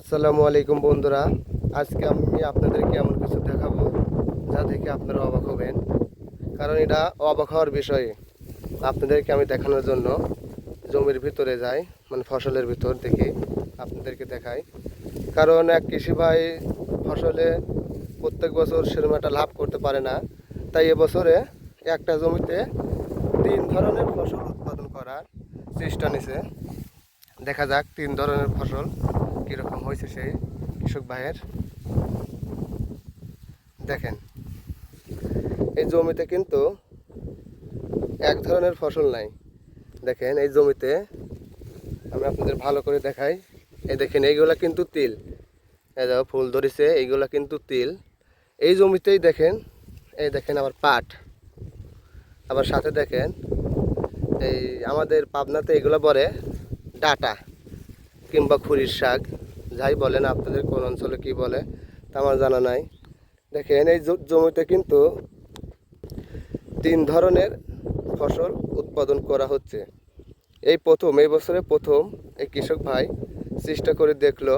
আসসালামু আলাইকুম বন্ধুরা। আজকে আমি আপনাদেরকে এমন কিছু দেখাবো যা দেখে আপনারা অবাক হবেন। কারণ এটা অবাক হওয়ার বিষয়ে। আপনাদেরকে আমি দেখানোর জন্য জমির ভিতরে যাই মানে ফসলের ভিতর দেখি আপনাদেরকে দেখাই। কারণ এক কৃষি ভাই ফসলে প্রত্যেক বছর সেরকম একটা লাভ করতে পারে না। তাই এবছরে একটা জমিতে তিন ধরনের ফসল উৎপাদন করার চেষ্টা নিছে। দেখা যাক তিন ধরনের ফসল কীরকম হয়েছে সেই কৃষক ভাইয়ের? দেখেন, এই জমিতে কিন্তু এক ধরনের ফসল নাই। দেখেন, এই জমিতে আমি আপনাদের ভালো করে দেখাই। এই দেখেন, এইগুলা কিন্তু তিল। এই দেখো ফুল ধরেছে, এইগুলা কিন্তু তিল। এই জমিতেই দেখেন, এই দেখেন আবার পাট। আবার সাথে দেখেন, এই আমাদের পাবনাতে এগুলো বলে ডাটা কিংবা খুরির শাক। যাই বলেন আপনাদের কোন অঞ্চলে কি বলে, তা আমার জানা নাই। দেখেন, এই জমিতে কিন্তু তিন ধরনের ফসল উৎপাদন করা হচ্ছে। এই প্রথম, এই বছরে প্রথম এই কৃষক ভাই চেষ্টা করে দেখল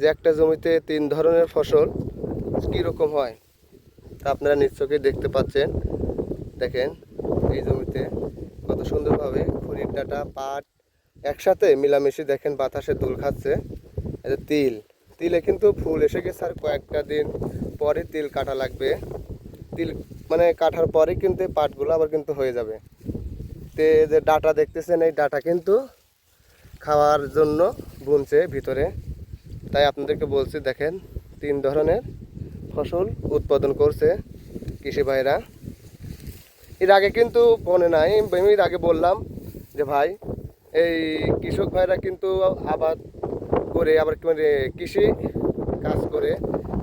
যে একটা জমিতে তিন ধরনের ফসল কীরকম হয়। তা আপনারা নিশ্চয়ই দেখতে পাচ্ছেন। দেখেন, এই জমিতে কত সুন্দরভাবে খড়ির ডাটা, পাট একসাথে মিলামিশি দেখেন বাতাসে দোল খাচ্ছে। যে তিল। তিলে কিন্তু ফুল এসে গেছে আর কয়েকটা দিন পরে তিল কাটা লাগবে। তিল মানে কাটার পরে কিন্তু পাটগুলো আবার কিন্তু হয়ে যাবে। তে যে ডাটা দেখতেছেন, এই ডাটা কিন্তু খাওয়ার জন্য বুনছে ভিতরে। তাই আপনাদেরকে বলছি, দেখেন তিন ধরনের ফসল উৎপাদন করছে কৃষি ভাইরা। এর আগে কিন্তু মনে নাই, আমি এর আগে বললাম যে ভাই, এই কৃষক ভাইরা কিন্তু আবাদ করে আবার মানে কৃষি কাজ করে,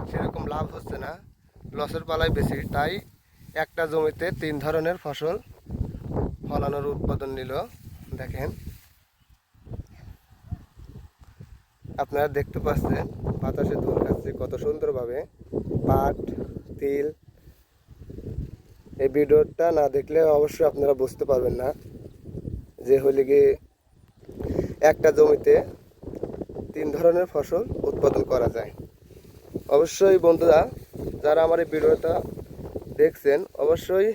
সেরকম লাভ হচ্ছে না। লসের পালায় বেশি, তাই একটা জমিতে তিন ধরনের ফসল ফলানোর উৎপাদন নিল। দেখেন, আপনারা দেখতে পাচ্ছেন বাতাসে দোল খাচ্ছে, কত সুন্দরভাবে পাট, তিল। এই ভিডিওটা না দেখলে অবশ্যই আপনারা বুঝতে পারবেন না যে হলে গিয়ে একটা জমিতে তিন ধরনের ফসল উৎপাদন করা যায়। অবশ্যই বন্ধুরা, যারা আমার এই ভিডিওটা দেখছেন, অবশ্যই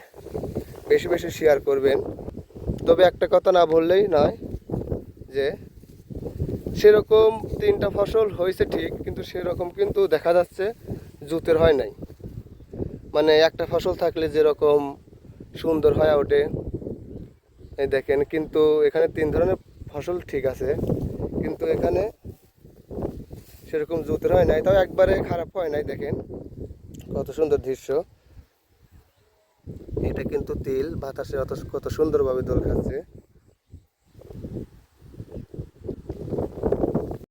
বেশি বেশি শেয়ার করবেন। তবে একটা কথা না বললেই নয় যে, সেরকম তিনটা ফসল হয়েছে ঠিক, কিন্তু সেরকম কিন্তু দেখা যাচ্ছে জুতের হয় নাই। মানে একটা ফসল থাকলে যেরকম সুন্দর হয়ে ওঠে দেখেন, কিন্তু এখানে তিন ধরনের ফসল ঠিক আছে, কিন্তু এখানে সেরকম জুতের হয় নাই তাও একবারে খারাপ হয় নাই, দেখেন। কত সুন্দর দৃশ্য। এটা কিন্তু তিল, বাতাসে অত কত সুন্দরভাবে দোল খাচ্ছে।